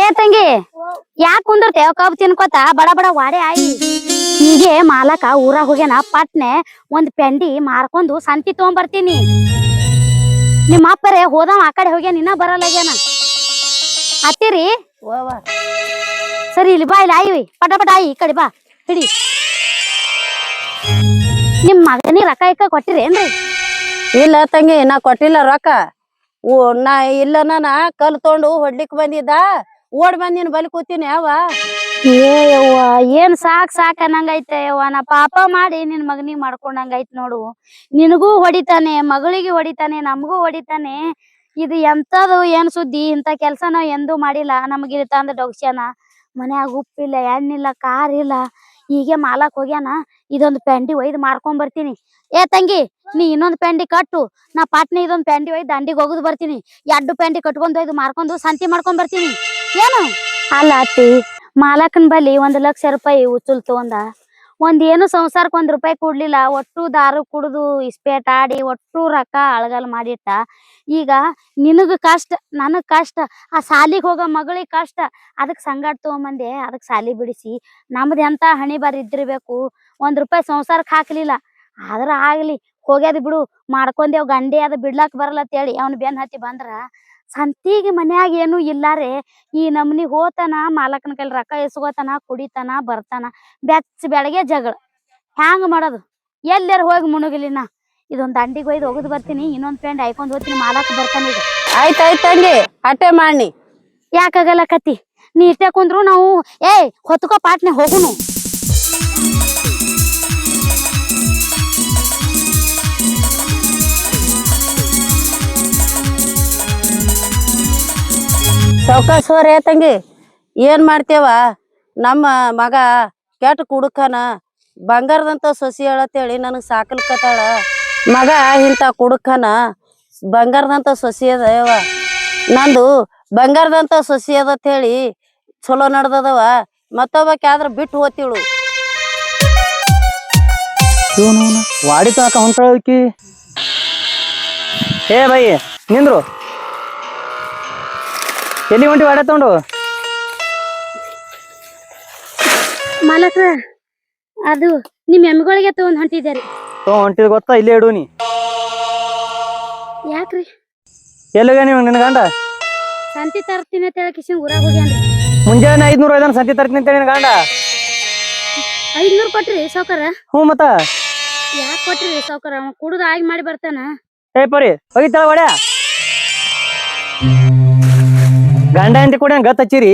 ಏ ತಂಗಿ, ಯಾಕೆ ಕುಂದಿರ್ತೇವ ಕಬ್ ತಿನ್ಕೋತ ಬಡ ಬಡ ವಾಡೆ ಆಯಿ. ಹೀಗೆ ಮಾಲಕ ಊರ ಹೋಗ್ಯಾನ, ಪಟ್ನೆ ಒಂದ್ ಪೆಂಡಿ ಮಾರ್ಕೊಂಡು ಸಂತಿ ತಗೊಂಬರ್ತೀನಿ. ನಿಮ್ಮ ಅಪ್ಪರೇ, ಹೋದವ ಆ ಕಡೆ ಹೋಗ್ಯಾನ, ಇನ್ನ ಬರಲ್ಲಾಗ್ಯಾನ ಅತ್ತಿರಿ ಸರಿ, ಇಲ್ಲಿ ಬಾ, ಇಲ್ಲಿ ಆಯಿ, ಪಟ ಪಟ ಆಯಿ, ಈ ಕಡೆ ಬಾ, ಹಿಡಿ. ನಿಮ್ ಮಗನಿಗೆ ರೊಕ್ಕ ಇಕ್ಕ ಕೊಟ್ಟಿರೇನ್ರಿ ಇಲ್ಲ ತಂಗಿ, ನಾ ಕೊಟ್ಟಿಲ್ಲ ರೊಕ್ಕ. ಓ, ನಾ ಇಲ್ಲ ನಾ ಕಲ್ ತೊಗೊಂಡು ಹೊಡ್ಲಿಕ್ ಬಂದಿದ್ದ. ಓಡ್ ಬಂದ್ ನೀನ್ ಬಲಿ ಕೂತೀನಿ ಯಾವ ಏವ್ವ ಏನ್ ಸಾಕ್ ಸಾಕ್ ಅನ್ನಂಗೈತೆ ಯವ್ವ. ನಾ ಪಾಪ ಮಾಡಿ ನಿನ್ ಮಗನಿಗೆ ಮಾಡ್ಕೊಂಡಂಗೈತ್ ನೋಡು. ನಿನಗೂ ಹೊಡಿತಾನೆ, ಮಗಳಿಗೆ ಹೊಡಿತಾನೆ, ನಮಗೂ ಹೊಡಿತಾನೆ. ಇದು ಎಂತದು ಏನ್ ಸುದ್ದಿ? ಇಂತ ಕೆಲ್ಸ ನಾವ್ ಎಂದೂ ಮಾಡಿಲ್ಲ. ನಮಗ್ ಇಲ್ಲಿ ತಂದ ಡೊಗ್ಸ್ಯಾನ. ಮನ್ಯಾಗ ಉಪ್ಪಿಲ್ಲ, ಎಣ್ಣಿಲ್ಲ ಕಾರ್ ಇಲ್ಲ. ಹೀಗೆ ಮಾಲಕ್ ಹೋಗ್ಯಾನ. ಇದೊಂದು ಪೆಂಡಿ ಒಯ್ದು ಮಾರ್ಕೊಂಡ್ ಬರ್ತೀನಿ. ಏ ತಂಗಿ, ನೀ ಇನ್ನೊಂದ್ ಪೆಂಡಿ ಕಟ್ಟು. ನಾ ಪಾಟ್ನೆ ಇದೊಂದ್ ಪೆಂಡಿ ಒಯ್ದು ದಂಡಿಗೆ ಹೋಗುದು ಬರ್ತೀನಿ. ಎರಡು ಪೆಂಡಿ ಕಟ್ಕೊಂಡ್ ಒಯ್ದು ಮಾರ್ಕೊಂಡು ಸಂತಿ ಮಾಡ್ಕೊಂಡ್ ಬರ್ತೀನಿ. ಏನು? ಅಲ್ಲ ಅತ್ತಿ, ಮಾಲಕನ್ ಬಲಿ ಒಂದ್ ಲಕ್ಷ ರೂಪಾಯಿ ಉಚ್ಚುಲ್ ತಗೊಂಡ. ಒಂದ್ ಏನು ಸಂಸಾರಕ್ ಒಂದ್ ರೂಪಾಯಿ ಕೊಡ್ಲಿಲ್ಲ, ಒಟ್ಟು ದಾರು ಕುಡ್ದು ಇಸ್ಪೇಟ್ ಆಡಿ ಒಟ್ಟು ರೊಕ್ಕ ಅಳಗಲ್ ಮಾಡಿಟ್ಟ. ಈಗ ನಿನಗ ಕಷ್ಟ, ನನಗ್ ಕಷ್ಟ, ಆ ಸಾಲಿಗ್ ಹೋಗೋ ಮಗಳಿಗೆ ಕಷ್ಟ, ಅದಕ್ ಸಂಗಾಟ ತಗೊಂಬಂದೆ, ಅದಕ್ ಸಾಲಿ ಬಿಡಿಸಿ. ನಮ್ದ್ ಎಂತ ಹಣಿ ಬಾರಿ ಇದ್ದಿರ್ಬೇಕು, ಒಂದ್ ರೂಪಾಯಿ ಸಂಸಾರಕ್ ಹಾಕ್ಲಿಲ್ಲ. ಆದ್ರ ಆಗ್ಲಿ, ಹೋಗ್ಯಾದ ಬಿಡು, ಮಾಡ್ಕೊಂಡೇವ್, ಗಂಡಿ ಅದ ಬಿಡ್ಲಾಕ್ ಬರಲ್ಲ ಅಂತೇಳಿ, ಅವ್ನ ಬೆನ್ ಹತ್ತಿ ಬಂದ್ರ ಸಂತಿಗೆ ಮನ್ಯಾಗ ಏನು ಇಲ್ಲಾರೆ ಈ ನಮ್ನಿ ಹೋತನ ಮಾಲಕನ ಕೈಲಿ ರೊಕ್ಕ ಎಸ್ಕೋತಾನ ಕುಡಿತಾನ ಬರ್ತಾನ ಬೆಚ್ಚ ಬೆಳಗ್ಗೆ ಜಗಳ. ಹ್ಯಾಂಗ ಮಾಡೋದು? ಎಲ್ಲಾರ ಹೋಗಿ ಮುಣುಗಿಲಿನ. ಇದೊಂದ್ ದಂಡಿಗೆ ಒಯ್ದು ಹೋಗದ್ ಬರ್ತೀನಿ ಇನ್ನೊಂದ್ ಫ್ರೆಂಡ್ ಹಾಯ್ಕೊಂಡ್ ಹೋಗ್ತೀನಿ ಮಾಲಕ್ ಬರ್ತಾನೆ ಈಗ. ಆಯ್ತ್ ಆಯ್ತ್ ತಂಗಿ ಅಟ್ಟೆ ಮಾಡಿ ಯಾಕಾಗಲ್ಲ ಕತಿ? ನೀ ಇಷ್ಟೇ ಕುಂದ್ರು ನಾವು ಏಯ್ ಹೊತ್ಕೋ ಪಾಟ್ನೆ ಹೋಗುನು. ಸಾವ್ಕಾಸ್ ಹೋರೇ ತಂಗಿ? ಏನ್ ಮಾಡ್ತೇವ ನಮ್ಮ ಮಗ ಕೆಟ್ಟ ಕುಡುಕನ ಬಂಗಾರದಂತ ಸೊಸಿ ಹೇಳತ್ತೇಳಿ ನನಗ್ ಸಾಕಲ್ಕತ್ತಾಳ ಮಗ ಇಂಥ ಕುಡುಕನ ಬಂಗಾರದಂತ ಸೊಸಿ ಅದೇವ ನಂದು ಬಂಗಾರದಂತ ಸೊಸಿ ಅದ ಹೇಳಿ ಚಲೋ ನಡ್ದದವ. ಮತ್ತೊಬ್ಬಾಕಿ ಆದ್ರ ಬಿಟ್ಟು ಹೋತಿಳು. ವಾಡಿ ಹೊಂಟಾಳಕಿ ಏ ಬೈ ನಿಂದ್ರು? ಎಲ್ಲಿ ಹೊಂಟಿ ವಾಡೆ ತಗೊಂಡು? ಮಾಲಕ್ರ ಅದು ನಿಮ್ ಎಮ್ಮಿಗಳಿಗೆ ತಗೊಂಡ್ ಹೊಂಟಿದ್ದಾರೆ ಹೊಂಟಿದ್ ಗೊತ್ತಾ? ಇಲ್ಲೇ ಇಡು ನೀ. ಯಾಕ್ರಿ ಎಲ್ಲಿಗ ನೀವು ನಿನ್ನ ಗಂಡ? ಸಂತಿ ತರ್ತೀನಿ ಅಂತ ಹೇಳಿ ಕಿಶನ್ ಊರಾಗ ಹೋಗ್ಯಾನ್ರಿ ಮುಂಜಾನೆ ಐದ್ನೂರ ಐದನ್ ಸಂತಿ ತರ್ತೀನಿ ಅಂತ ನಿನ್ನ ಗಂಡ? ಐದ್ನೂರ್ ಕೊಟ್ರಿ ಸಾವ್ಕಾರ? ಹ್ಞೂ ಮತ್ತ. ಯಾಕ್ ಕೊಟ್ರಿ ಸಾವ್ಕಾರ? ಅವ ಕುಡುದು ಆಗಿ ಮಾಡಿ ಬರ್ತಾನ. ಏ ಪರಿ ಹೋಗಿತ್ತಾಳ ವಾಡ್ಯ ಗಂಡ ಹೆಂಡತಿ ಕೂಡ ಗತ್ ಹಚ್ಚಿರಿ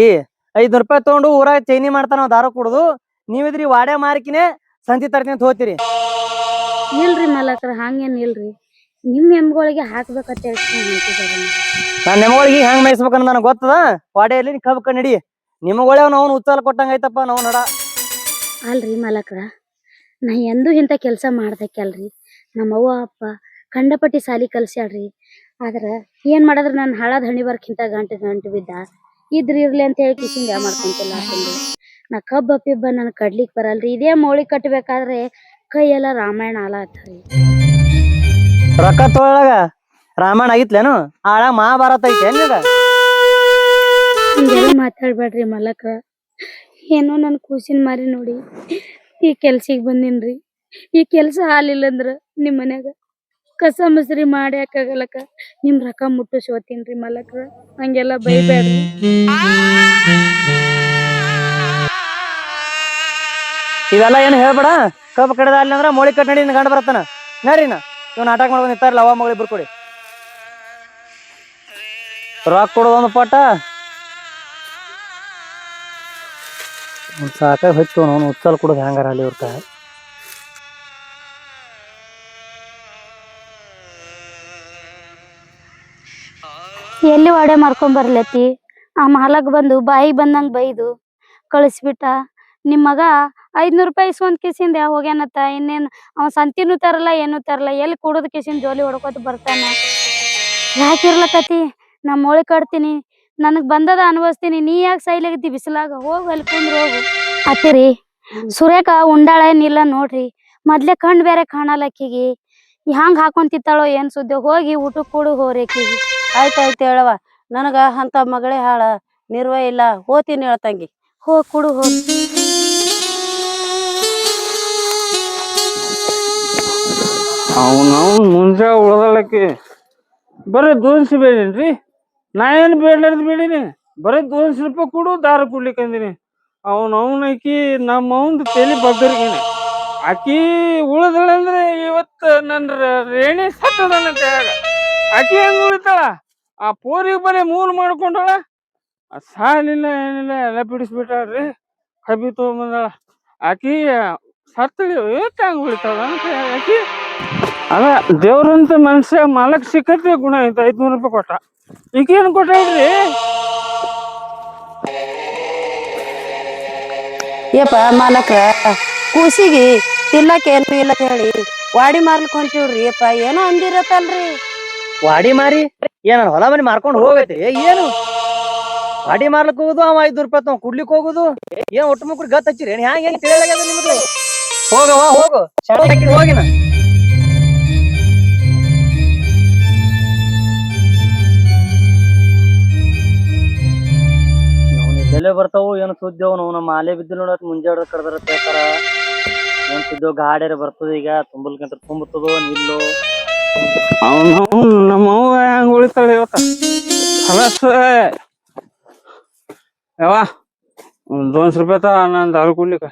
ಐದ್ ರೂಪಾಯಿ ತಗೊಂಡು ಊರಾಗ ಚೈನಿ ಮಾಡ್ತಾನ ದಾರ ಕುಡ್ದು. ನೀವಿದ್ರಿ ವಾಡೆ ಮಾರ್ಕಿನೆ ಸಂತಿ ತರ್ತೀನಿ ಅಂತ ಹೋಗ್ತೀರಿ. ಇಲ್ರಿ ಮಾಲಕ್ರ ಹಂಗೇನ್ ಇಲ್ರಿ. ನಿಮ್ ಎಮ್ಗಳಿಗೆ ಹಾಕ್ಬೇಕಂತ ನಾನ್ ನಿಮ್ಮಗಳಿಗೆ ಹೆಂಗ್ ಮೇಯಿಸ್ಬೇಕನ್ನ ನನಗೆ ಗೊತ್ತದ? ವಾಡೆಯಲ್ಲಿ ನೀ ಕಬ್ಬ ನಡಿ ನಿಮ್ಮಗೊಳೆ ಅವ್ನು ಉಚ್ಚಾಲ ಕೊಟ್ಟಂಗ ಐತಪ್ಪ ನಾವು ನಡ. ಅಲ್ರಿ ಮಾಲಕ್ರ ನಾ ಎಂದೂ ಇಂಥ ಕೆಲಸ ಮಾಡ್ದಕ್ಕಲ್ರಿ ನಮ್ಮ ಅವ್ವ ಅಪ್ಪ ಕಂಡಪಟ್ಟಿ ಸಾಲಿ ಕಲ್ಸ್ಯಾಳ್ರಿ. ಆದ್ರ ಏನ್ ಮಾಡಿದ್ರ ನಾನು ಹಳದ ಹಣಿ ಬರ್ಕಿಂತ ಗಂಟೆ ಗಂಟು ಬಿದ್ದ. ಇದ್ರ ಇರ್ಲಿ ಅಂತ ಹೇಳಿ ಕಿಶಿಂಗ ಮಾಡ್ಕೊಂತಿಲ್ಲ ನಾ ಕಬ್ಬ ಪಿಬ್ಬ ನನ್ ಕಡ್ಲಿಕ್ ಬರಲ್ರಿ. ಇದೇ ಮೌಳಿ ಕಟ್ಟಬೇಕಾದ್ರೆ ಕೈ ಎಲ್ಲ ರಾಮಾಯಣ ಆಲ ಆತ್ರಿ ರೊಕ್ಕ ತೊಗೊಳಗ ರಾಮಾಯಣ ಆಗಿತ್ಲೇನು? ಆಳ ಮಹಾಭಾರತ ಐತೆ ಹಂಗೆಲ್ಲ ಮಾತಾಡ್ಬೇಡ್ರಿ ಮಲಕ. ಏನೋ ನನ್ ಕೂಸಿನ ಮಾರಿ ನೋಡಿ. ಈ ಕೆಲ್ಸಿಗೆ ಬಂದಿನ್ರಿ. ಈ ಕೆಲ್ಸ ಹಾಲಿಲ್ಲ ಅಂದ್ರ ನಿಮ್ ಮನ್ಯಾಗ ಕಸ ಮಸ್ರಿ ಹಾಕಾಗಲಕ ನಿಮ್ ರೊಕ್ಕ ಮುಟ್ಟಿಸ್ಕೋತೀನ್ರಿ ಮಲಕ್ರ ಹಂಗೆಲ್ಲ ಬೈಬೇಡ್ರಿ ಇವೆಲ್ಲ ಏನು ಹೇಳ್ಬೇಡ? ಕಬ್ಬ ಕಡದ ಅಲ್ಲಿ ಅಂದ್ರ ಮೋಳಿ ಕಟ್ ನಡಿ ಗಂಡ ಬರತ್ತಾನ. ನಾ ಇವ್ ನಾಟಕ ಮಾಡ್ಕೊಂಡು ನಿಂತಾರಲ್ಲ ಅವ ಮಗಳಿ ಬರ್ಕೊಡಿ ಕೊಡಿ. ರೊಕ್ಕ ಕೊಡೋದೊಂದು ಒಂದ್ ಸಾಕಾಗಿ ಹೋಯ್ತು ಅವನು ಉತ್ಸಲ್ ಕೊಡೋದು ಹೆಂಗಾರ ಅಲ್ಲಿ ಇವ್ರ ಎಲ್ಲಿ ವಾಡೆ ಮಾಡ್ಕೊಂಡ್ ಬರ್ಲತ್ತಿ? ಆ ಮಾಲಕ್ ಬಂದು ಬಾಯಿ ಬಂದಂಗ ಬೈದು ಕಳಿಸ್ಬಿಟ್ಟ. ನಿಮ್ ಮಗ ಐದ್ನೂರ್ ರೂಪಾಯಿ ಇಸ್ಕೊಂಡ್ ಕಿಸಿಂದ ಹೋಗ್ಯಾನತ್ತ? ಇನ್ನೇನ್ ಅವ ಸಂತಿನು ತರಲ್ಲ, ಏನು ತರಲ್ಲ, ಎಲ್ಲಿ ಕೂಡದ್ ಕಿಸಿಂದ ಜೋಲಿ ಹೊಡ್ಕೊತ ಬರ್ತಾನ? ಯಾಕಿರ್ಲಕತಿ ನಾ ಮೋಳಿ ಕಟ್ತೀನಿ, ನನಗ್ ಬಂದದ ಅನ್ಭವಿಸ್ತೀನಿ ನೀ ಯಾಕೆ ಸೈಲಾಗತಿ ಬಿಸಿಲಾಗ? ಹೋಗಿ ಅಲ್ಲಿ ಕುಂದ್ರ ಹೋಗು. ಅತ್ತಿರಿ ಸುರೇಖ ಉಂಡಾಳ ಏನಿಲ್ಲ ನೋಡ್ರಿ, ಮೊದ್ಲೆ ಕಣ್ ಬೇರೆ ಕಾಣಲ್ಲ ಆಕಿಗಿ ಹ್ಯಾಂಗ್ ಹಾಕೊಂತಿತ್ತಾಳೋ ಏನ್ ಸುದ್ದಿ? ಹೋಗಿ ಊಟಕ್ ಕೂಡು ಹೋರಿ ಆಕಿಗಿ ಹೇಳವ್ವ. ನನಗ ಅಂತ ಮಗಳೇ ಹಾಳ ನಿರ್ವಹ ಇಲ್ಲ. ಹೋತೀನಿ ಹೇಳ ತಂಗಿ. ಹೋಗ್ ಕುಡು ಹೋಗ್ ಅವನವ್ ಮುಂಜಾ ಉಳ್ದಳಕ್ಕೆ. ಬರೀ ದೋನ್ಸಿ ಬೇಡೇನ್ರಿ? ನಾ ಏನು ಬೇಡ್ಲಾರ್ದು ಬೇಡೀನಿ? ಬರೀ ದೋನ್ಸಿ ರೂಪಾಯಿ ಕೊಡು, ದಾರ ಕುಡ್ಲಿಕ್ಕೆ ಅಂದಿನಿ. ಅವನ ಆಕಿ ನಮ್ಮ ಅವಂದು ತಲೆ ಬಗ್ಗರ್ಗೇನೆ. ಆಕಿ ಉಳ್ದಳಂದ್ರೆ ಇವತ್ತು ನನ್ನ ರೇಣಿ ಸತ್ತದ ನನ್ನ ಆಕಿ ಹೆಂಗ್ ಉಳಿತಾಳ? ಆ ಪೋರಿಗೆ ಬರೀ ಮೂಲ ಮಾಡ್ಕೊಂಡಳ? ಸಾಲಿಲ್ಲ ಏನಿಲ್ಲ, ಎಲ್ಲ ಬಿಡಿಸ್ಬಿಟ್ಟಾಳ್ರಿ. ಕಬ್ಬಿ ತೊಗೊಂಬಂದಾಳ. ಆಕಿ ಸತ್ತಳಿ ಏಟ್ ಹಂಗ್ ಉಳಿತಾಳ ಆಕಿ ಅದ ದೇವ್ರಂತ ಮನುಷ್ಯ ಮಾಲಕ್ ಸಿಕ್ಕತ್ತೆ ಗುಣ ಐತೆ, ಐದ್ನೂರು ರೂಪಾಯಿ ಕೊಟ್ಟ. ಈಗೇನು ಕೊಟ್ಟಾಳ್ರಿ? ಏಪ ಮಾಲಕ್ರ, ಕೂಸಿಗೆ ತಿನ್ನಕ್ಕೆ ಏನು ಇಲ್ಲ ಹೇಳಿ, ವಾಡಿ ಮಾರ್ಲಿಕ್ ಹೊಂಟಿವ್ರಿ ಏಪ ಏನೋ ಅಂದಿರತ್ತಲ್ರಿ. ವಾಡಿ ಮಾರಿ ಏನ ಹೊಲ ಮನಿ ಮಾರ್ಕೊಂಡ್ ಹೋಗೈತಿ? ಏನು? ವಾಡಿ ಮಾರ್ಲಕ್ ಹೋಗುದು ಅವ ಐದು ರೂಪಾಯಿ ತಗೊಂಡ್ ಕುಡ್ಲಿಕ್ ಹೋಗುದು? ಏನ್ ಒಟ್ಟು ಮುಕ್ರಿ ಗತ್ ಹಚ್ಚಿರಿ? ಏನ್ ಹ್ಯಾಂಗ ಏನ್ ತಿಳಿಯಲಾಗ್ಯದ ನಿಮ್ದು ಹೋಗವ ಹೋಗು. ಸಣ್ಣ ಹೋಗಿನ ಬೆಲೆ ಬರ್ತಾವು, ಏನು ಸುದ್ದಿವ್ ನಾವು ನಮ್ಮ ಮಾಲೆ ಬಿದ್ದು ನೋಡತ್ ಮುಂಜಾನೆ ಕಡ್ದಾರ ಏನ್ ಸುದ್ದಿ ಗಾಡ್ಯಾರ ಬರ್ತದ ಈಗ ತುಂಬಲ್ಕಂತ ತುಂಬುತ್ತದೋ ನಿಲ್ಲೋ. ಅವನು ನಮ್ಮವ್ವ ಹೆಂಗ್ ಉಳಿತಾಳೆ ಇವತ್ತ? ಹಲಸ. ಯಾವ ದೋನ್ಸ್ ರೂಪಾಯಿ ತ ನಾನು ದಾರು ಕುಡ್ಲಿಕ್ಕೆ.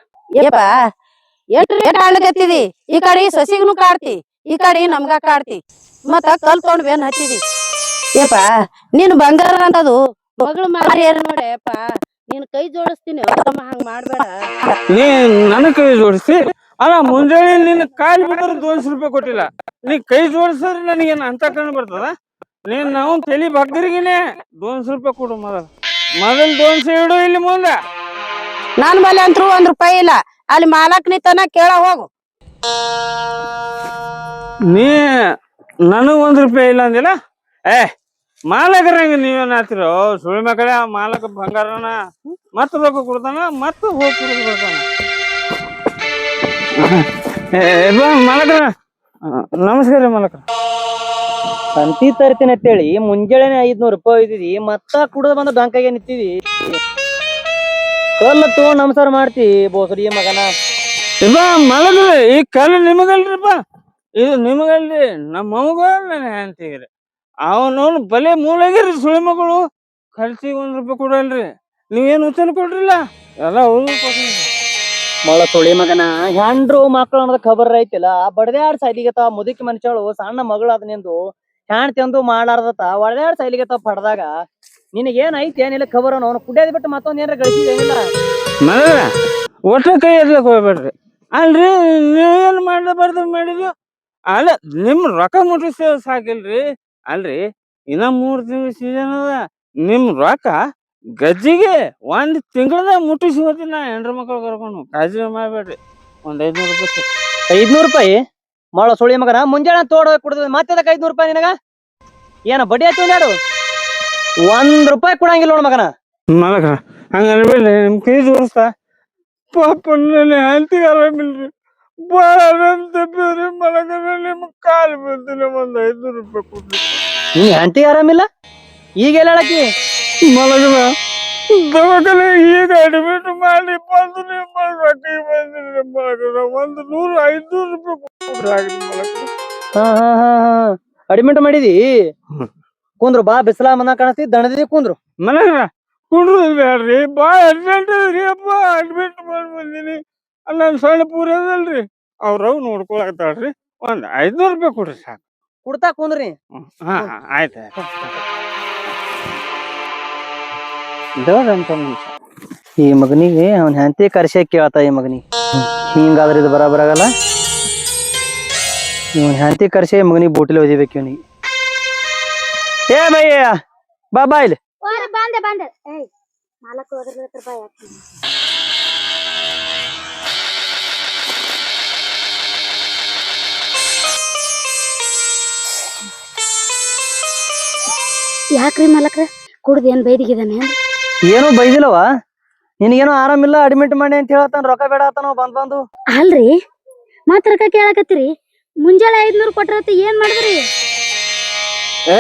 ರೇಟ್ ಆಡ್ಲಿಕತ್ತಿದಿ ಈ ಕಡೆ ಸಸಿಗನು ಕಾಡ್ತಿ, ಈ ಕಡೆ ನಮ್ಗ ಕಾಡ್ತಿ. ಮತ್ತ ಕಲ್ ತೊಗೊಂಡ್ ಬೇನ್ ಹತ್ತಿದಿ ಏಪ ನೀನ್ ಬಂಗಾರ ಅಂತದು ಮಗಳು ಮಾರಿ ನೋಡಪ್ಪ ನೀನ್ ಕೈ ಜೋಡಿಸ್ತೀನಿ ತಮ್ಮ ಹಂಗ್ ಮಾಡ್ಬೇಡ. ನೀ ನನ್ನ ಕೈ ಜೋಡಿಸಿ? ಅಲ್ಲ ಮುಂಜಾನೆ ನಿನ್ನ ಕಾಲ್ ಬಿಟ್ಟರೆ ದೋನ್ಸ್ ರೂಪಾಯಿ ಕೊಟ್ಟಿಲ್ಲ. ನೀ ಕೈ ಜೋಡಿಸಿದ್ರೆ ನನಗೆ ಅಂತ ಕಂಡು ಬರ್ತದ? ನೀನ್ ನಾವು ತಲಿ ಬಗ್ಗರಿಗಿನೇ ದೋನ್ಸ್ ರೂಪಾಯಿ ಕೊಡು ಮೊದಲು. ಮೊದಲು ದೋನ್ಸ್ ಇಡು ಇಲ್ಲಿ ಮುಂದೆ. ನನ್ ಬಲ್ಲಿ ಅಂತೂ ಒಂದ್ ರೂಪಾಯಿ ಇಲ್ಲ. ಅಲ್ಲಿ ಮಾಲಕ್ ನಿಂತನ ಕೇಳ ಹೋಗು. ನೀ ನನಗ್ ಒಂದ್ ರೂಪಾಯಿ ಇಲ್ಲ ಅಂದಿಲ್ಲ? ಏ ಮಾಲಕರಂಗ ನೀವೇನ್ ಹಾಕ್ತಿರೋ ಸುಳಿ ಮಕ್ಕಳೇ ಆ ಮಾಲಕ ಬಂಗಾರನ ಮತ್ತ ರೊಕ್ಕ ಕೊಡ್ತಾನ ಮತ್ತ ಹೋಗಿ ಕುಡಿದು ಬರ್ತಾನ. ಮಾಲಕರ ನಮಸ್ಕಾರ ರೀ ಮಾಲಕರ ಸಂತಿ ತರ್ತೀನಿ ಅಂತೇಳಿ ಮುಂಜಾನೆ ಐದ್ನೂರ್ ರೂಪಾಯಿ ಒಯ್ದಿದಿ ಮತ್ತ ಕುಡ್ದ ಬಂದ ಡಂಕಾಗೆ ನಿಂತಿದಿ ಕಲ್ಲ ತಗೊಂಡ್ ನಮಸ್ಕಾರ ಮಾಡ್ತಿ ಬೋಸರಿ ಮಗನ. ಇಬ್ಬ ಮಾಲಕರ ಈ ಕಲ್ಲು ನಿಮಗಲ್ರಿಪ್ಪ? ಇದು ನಿಮಗಲ್ರಿ ನಮ್ಮ ಮಗ ನನ್ನ ಹೆಂಡತಿಗ್ರಿ ಅವನವನು ಬಲೆ ಮೂಲಾಗಿರಿ ಸುಳಿ ಮಗಳು. ಖರ್ಚಿಗೆ ಒಂದ್ ರೂಪಾಯಿ ಕೊಡಲ್ರಿ. ನೀವೇನು ಉತ್ತನ ಕೊಡ್ರಿಲ್ಲ? ಎಲ್ಲ ಮೊಳ ಸುಳಿ ಮಗನ ಹೆಂಡ್ರು ಮಕ್ಳು ಅನ್ನೋದ್ ಖಬರ್ ಐತಿಲ್ಲ. ಬಡದ್ಯಾಡ್ ಸೈಲಿಗತ ಮುದುಕಿ ಮನುಷ್ಯಳು ಸಣ್ಣ ಮಗಳು ಅದ ನಿಂದು ಹ್ಯಾಂಡ್ ತಂದು ಮಾಡಾರ್ದತ ಒಳ್ದ್ಯಾಡ್ ಸೈಲಿಗತ ಪಡ್ದಾಗ ನಿನಗೇನ್ ಐತಿ ಏನಿಲ್ಲ ಖಬರ್ ಅವನು ಕುಡಿಯೋದ್ ಬಿಟ್ಟು ಮತ್ತೊಂದ್ ಏನಾರ ಗಳಿಸಿದೇನಿಲ್ಲ ಮಗಳ ಒಟ್ಟ ಕೈ ಎದ್ಲಕ್ ಹೋಗ್ಬೇಡ್ರಿ. ಅಲ್ರಿ ನೀವೇನ್ ಮಾಡಬಾರ್ದು ಮಾಡಿದ್ರು ಅಲ್ಲ ನಿಮ್ ರೊಕ್ಕ ಮುಟ್ಟಿಸ್ ಸಾಕಿಲ್ರಿ. ಅಲ್ರಿ? ಇನ್ನ ಮೂರ್ ತಿಂಗಳ ಸೀಸನ್ ಅದ. ನಿಮ್ ರೊಕ್ಕ ಗಜ್ಜಿಗೆ ಒಂದ್ ತಿಂಗಳದಾಗ ಮುಟ್ಟಿಸಿ ಹೋಗ್ತೀನಿ ನಾ ಹೆಂಡ್ರ ಮಕ್ಕಳು ಕರ್ಕೊಂಡು. ಕಾಳಜಿ ಮಾಡ್ಬೇಡ್ರಿ. ಒಂದ್ ಐದ್ನೂರು ರೂಪಾಯಿ ಐದ್ನೂರು ರೂಪಾಯಿ? ಮಾಡೋ ಸುಳಿ ಮಗನ. ಮುಂಜಾನೆ ತೋಡ ಕುಡಿದ ಮತ್ತೆ ಅದಕ್ಕೆ ಐದ್ನೂರ್ ರೂಪಾಯಿ ನಿನಗ? ಏನ ಬಡ್ಡಿ ಆಯ್ತು ನಾಡು ಒಂದ್ ರೂಪಾಯಿ ಕೊಡಂಗಿಲ್ಲ ನೋಡ ಮಗನ. ಮಲಕ ಹಂಗ ನಿಮ್ ಕೈ ತೋರಿಸ್ತಾ ಪಾಪ ನನ್ನ ಹೆಂಡತಿಗೆ ಆರಾಮಿಲ್ರಿ ತಪ್ಪಿದ್ರಿ ಮಲಕರ ನಿಮ್ ಕಾಲ್ ಒಂದ್ ರೂಪಾಯಿ ಕೊಡ್ರಿ ನೀನ್ ಆಂಟಿ ಆರಾಮಿಲ್ಲ? ಈಗ ಎಲ್ಲ ಹೇಳಕಿ ಮಲಗದ ದವಾಖಾನೆ ಈಗ ಅಡ್ಮಿಟ್ ಮಾಡಿ ಬಂದು ನಿಮ್ಮ ರೊಟ್ಟಿಗೆ ಬಂದ್ರಿ ಮಲಗದ. ಒಂದು ನೂರು ಐದ್ನೂರು ರೂಪಾಯಿ ಕೊಡ್ರಿ ಹಾ ಹಾ ಹಾ ಹಾ ಅಡ್ಮಿಟ್ ಮಾಡಿದಿ? ಕುಂದ್ರು ಬಾ ಬಿಸಿಲ ಮನ ಕಾಣಿಸ್ತಿ ದಣದಿ ಕುಂದ್ರು. ಮಲಗ ಕುಂದ್ರು ಬೇಡ್ರಿ ಬಾ ಅರ್ಜೆಂಟ್ ಅದ್ರಿ ಅಪ್ಪ ಅಡ್ಮಿಟ್ ಮಾಡಿ ಬಂದೀನಿ ನನ್ನ ಸಣ್ಣ ಪೂರ ಅದಲ್ರಿ. ಅವ್ರವ್ ನೋಡ್ಕೊಳಕತ್ತಾಳ್ರಿ. ಒಂದ್ ಐದ್ನೂರು ರೂಪಾಯಿ ಕೊಡ್ರಿ ಸಾಕು. ಕುಡ್ತಾ ಕುಂದ್ರಿ. ಹಾ ಹಾ ಆಯ್ತು ದೇವ್ರ ಅಂತ ಈ ಮಗನಿಗೆ ಅವನ ಹೆಂಡತಿ ಕರ್ಸಿ ಕೇಳ್ತಾ ಈ ಮಗನಿಗೆ. ಹಿಂಗಾದ್ರೆ ಇದು ಬರಾಬರಾಗಲ್ಲ ಇವನ್ ಹೆಂಡತಿ ಕರ್ಸಿ ಮಗನಿಗೆ ಬೋಟಲ್ ಒದಿಬೇಕು ಇವನಿಗೆ. ಏ ಬಯ್ಯ ಬಾ ಬಾ ಇಲ್ಲಿ. ಬಂದೆ ಬಂದೆ. ಏಯ್ ನಾಲ್ಕು ಹೋದ್ರ ರೂಪಾಯಿ ಯಾಕ್ರಿ ಮಲಕ್ರ? ಕುಡ್ದು ಏನ್ ಬೈದಿಗಿದಾನೆ ಏನು ಬೈದಿಲ್ಲವ ನಿನಗೇನೋ ಆರಾಮಿಲ್ಲ ಅಡ್ಮಿಟ್ ಮಾಡಿ ಅಂತ ಹೇಳತ್ತಾನ ರೊಕ್ಕ ಬೇಡ ಆತನ ಬಂದ್ ಬಂದು. ಅಲ್ರಿ? ಮತ್ ರೊಕ್ಕ ಕೇಳಕತ್ತೀರಿ? ಮುಂಜಾನೆ ಐದ್ನೂರು ಕೊಟ್ಟಿರತ್ತ ಏನ್ ಮಾಡಿದ್ರಿ? ಏ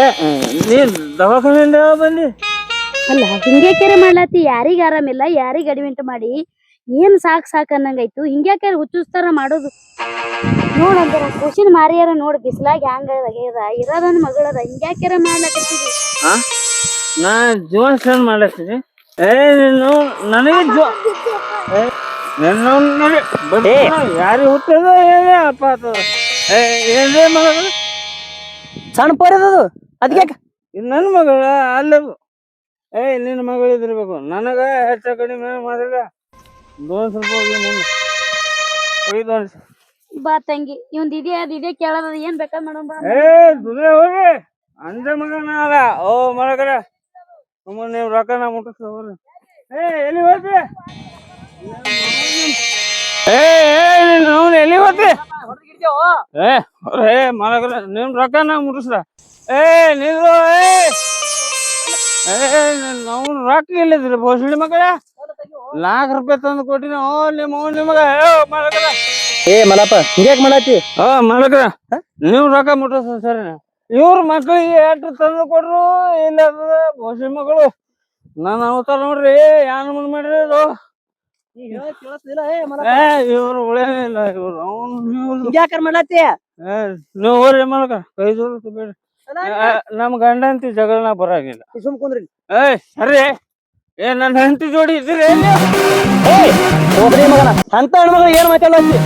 ನೀನ್ ದವಾಖಾನೆಯಿಂದ ಯಾವಾಗ ಬಂದಿ? ಅಲ್ಲ ಹಿಂಗೆ ಕೆರೆ ಮಾಡ್ಲತ್ತಿ ಯಾರಿಗ ಆರಾಮಿಲ್ಲ ಯಾರಿಗ ಅಡ್ಮಿಂಟ್ ಮಾಡಿ ಏನ್ ಸಾಕ್ ಸಾಕ್ ಅನ್ನಂಗಾಯ್ತು ಹಿಂಗ್ಯಾಕೆ ಹುಚ್ಚುಸ್ತಾರ ಮಾಡೋದು. ನೋಡಂದ್ರ ಖುಷಿನ ಮಾರಿಯಾರ ನೋಡ್ ಬಿಸಿಲಾಗಿ ಹ್ಯಾಂಗ ಇರೋದನ್ ಮಗಳದ ಹಿಂಗ್ಯಾಕ್ಯಾರ ಮಾಡ್ಲಕತ್ತಿದಿ ನಾ ಜೋನ್ ಸ್ನಾನ ಮಾಡತ್ತೀನಿ ಏ ನೀನು ನನಗೆ ಜೋ ಏ ನನ್ನ ನೋಡಿ ಯಾರಿಗೆ ಹುಟ್ಟದ ಏನೇ ಅಪ್ಪ ಆತದ. ಏ ಏನ್ರೇ ಮಗಳ. ಸಣ್ಣ ಪೋರಿದದು ಅದಕ್ಕೆ ಇದು ನನ್ನ ಮಗಳ ಅಲ್ಲ ಏ ನಿನ್ನ ಮಗಳು ಇದಿರ್ಬೇಕು ನನಗ ಹೆಚ್ಚು ಕಡಿಮೆ ಮಾಡಿಲ್ಲ. ದೋನ್ ಸ್ವಲ್ಪ ಬಾ ತಂಗಿ ಇವಂದ್ ಇದೇ ಅದ್ ಇದೇ ಕೇಳದ ಏನ್ ಬೇಕಾದ್ ಮಾಡೋಣ ಬಾ. ಏ ದುನಿಯಾ ಹೋಗಿ. ಅಂಜ ಮಗನ ಅದ ಓ ಮರಗರ ನೀವು ರೊಕ್ಕ ನಾ ಮುಟ್ಟಿಸ್ ಏ ಎಲ್ಲಿ ಹೋಗ್ತಿ ಏ ಅವ್ನು ಎಲ್ಲಿ ಹೋಗ್ತಿ ಏ ಏ ಮರಕರ ನಿಮ್ ರೊಕ್ಕ ನಾ ಮುಟ್ಟಿಸ್ದ. ಏ ನಿಂದ್ರು ಏ. ಏ ಅವ್ನು ರೊಕ್ಕ ಇಲ್ಲದ್ರಿ ಬೋಸಳಿ ಮಕ್ಕಳ ನಾಲ್ಕು ರೂಪಾಯಿ ತಂದು ಕೊಟ್ಟಿನ. ಓ ನಿಮ್ಮ ಅವ್ನು ನಿಮಗ ಏ ಮರಗರ ಏ ಮಲಪ್ಪ ಹಿಂಗ್ಯಾಕ್ ಮಾಡತ್ತಿ ಆ ಮಾಲಕ್ರ ನೀವು ರೊಕ್ಕ ಮುಟ್ಟಿಸ್ ಸರಿ ಇವ್ರ ಮಕ್ಳಿಗೆ ಎಷ್ಟು ತಂದು ಕೊಡ್ರು ಇಲ್ಲ ಬಹುಶಃ ಮಗಳು. ನಾನು ಅವತಾರ ನೋಡ್ರಿ ಯಾನ್ ಮುಂದ್ ಮಾಡ್ರಿ ಇದು ಏ ಇವ್ರು ಉಳಿಯಲ್ಲ ಇವ್ರು ಅವ್ನು ಇವ್ರು. ಹಿಂಗ್ಯಾಕರ್ ಮಾಡತ್ತಿ ನೀವು ಹೋಗ್ರಿ ಮಾಲಕ ಕೈ ಜೋರು ಬೇಡ ನಮ್ ಗಂಡ ಅಂತಿ ಜಗಳನ ಬರಾಗಿಲ್ಲ. ಸುಮ್ ಕುಂದ್ರಿ. ಏಯ್ ಸರಿ. ಏ ನನ್ನ ಹೆಂಡತಿ ಜೋಡಿ ಇದ್ದೀರಿ ಏಯ್ ಹೋಗ್ರಿ ಮಗನ. ಅಂತ ಹೆಣ್ಮಗಳು ಏನ್ ಮಾತಾಡ್ಲಿ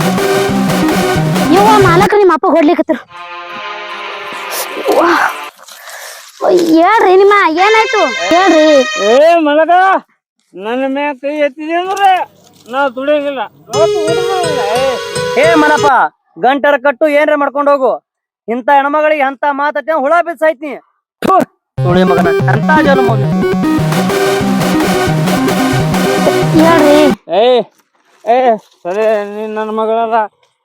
ಇವ ಮಾಲಕ ನಿಮ್ಮ ಅಪ್ಪ ಹೊಡ್ಲಿಕತ್ರ. ಹೇಳ್ರಿ ನಿಮ್ಮ ಏನಾಯ್ತು? ಹೇಳ್ರಿ. ಏ ಮಲಗ. ನನ್ನ ಮ್ಯಾಗ ಕೈ ಎತ್ತಿದೆ ಅಂದ್ರೆ ನಾ ದುಡಿಯಂಗಿಲ್ಲ. ಏ. ಏ ಮಲಪ್ಪ ಗಂಟರ ಕಟ್ಟು ಏನ್ರ ಮಾಡ್ಕೊಂಡು ಹೋಗು. ಇಂತ ಹೆಣ್ಮಗಳಿಗೆ ಅಂತ ಮಾತತ್ತೆ ಹುಳ ಬಿಸಾಯ್ತಿ. ಸುಳಿ ಮಗನ ಅಂತ ಹೇಳ್ರಿ. ಏ ಏ ಸರಿ ನೀ ನನ್ನ ಮಗಳಲ್ಲ.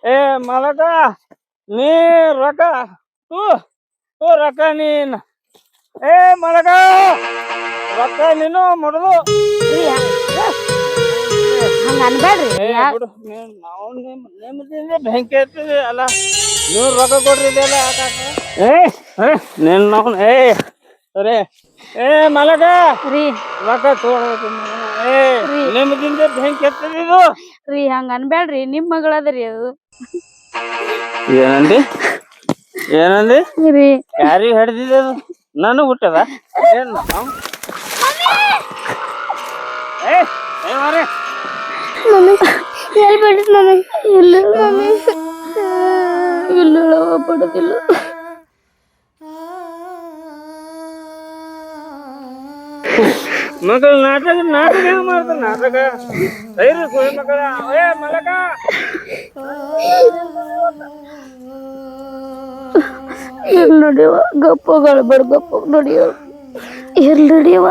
ಏ ಮಲಗ. ನೀ ರೊಕ್ಕ ತೂ ತೂ ರೊಕ್ಕ ನೀನ್ ಏ ಮಲಗ! ರೊಕ್ಕ ನೀನು ಮುಡ್ದು ಹಂಗ ಅನ್ಬೇಡ್ರಿ. ನಾವು ನಿಮ್ ನೆಮ್ಮದಿಯಿಂದ ಬೆಂಕಿ ಹತ್ತಿದೆ ಅಲ್ಲ. ನೀವು ರೊಕ್ಕ ಕೊಡ್ರಿ ಇದೆಲ್ಲ ಏ ಏ. ನಿನ್ ನಾವು ಏ ಸರಿ. ಏ ಮಲಗ. ರೀ. ರೊಕ್ಕ ತೋಡ್ಬೇಕು ಏ ನೆಮ್ಮದಿಯಿಂದ ಬೆಂಕಿ ಹತ್ತಿದೆ ಇದು. ರೀ ಹಂಗ ಅನ್ಬೇಡ್ರಿ. ನಿಮ್ ಮಗಳದರಿ ಅದು. ಏನಂದಿ? ಏನಂದಿ? ರೀ. ಯಾರಿಗೆ ಹಿಡ್ದಿದೆ ಅದು ನನಗ್ ಹುಟ್ಟದ ಏನ್ ನಾವ್- ಏ ಏ ಮಾರ್ರೆ. ಹೇಳ್ಬೇಡ್ರಿ ನನಗೆ ಇಲ್ಲ ಇಲ್ಲ ಪಡೋದಿಲ್ಲ. ಮಗಳ ನಾಟಕ ನಾಟಕ ಹೆಂಗ್ ಮಾಡ್ತಾರ? ನಾಟಕ? ಧೈರ್ಯ ಸುಳಿ ಮಗಳ ಏ ಮಲಕ ಎಲ್ ನಡೆಯುವ ಗಪ್ಪಗಳು ಬಡ ಗಪ್ಪ ನಡಿಯವ ಎಲ್ಲಿ ನಡಿಯವ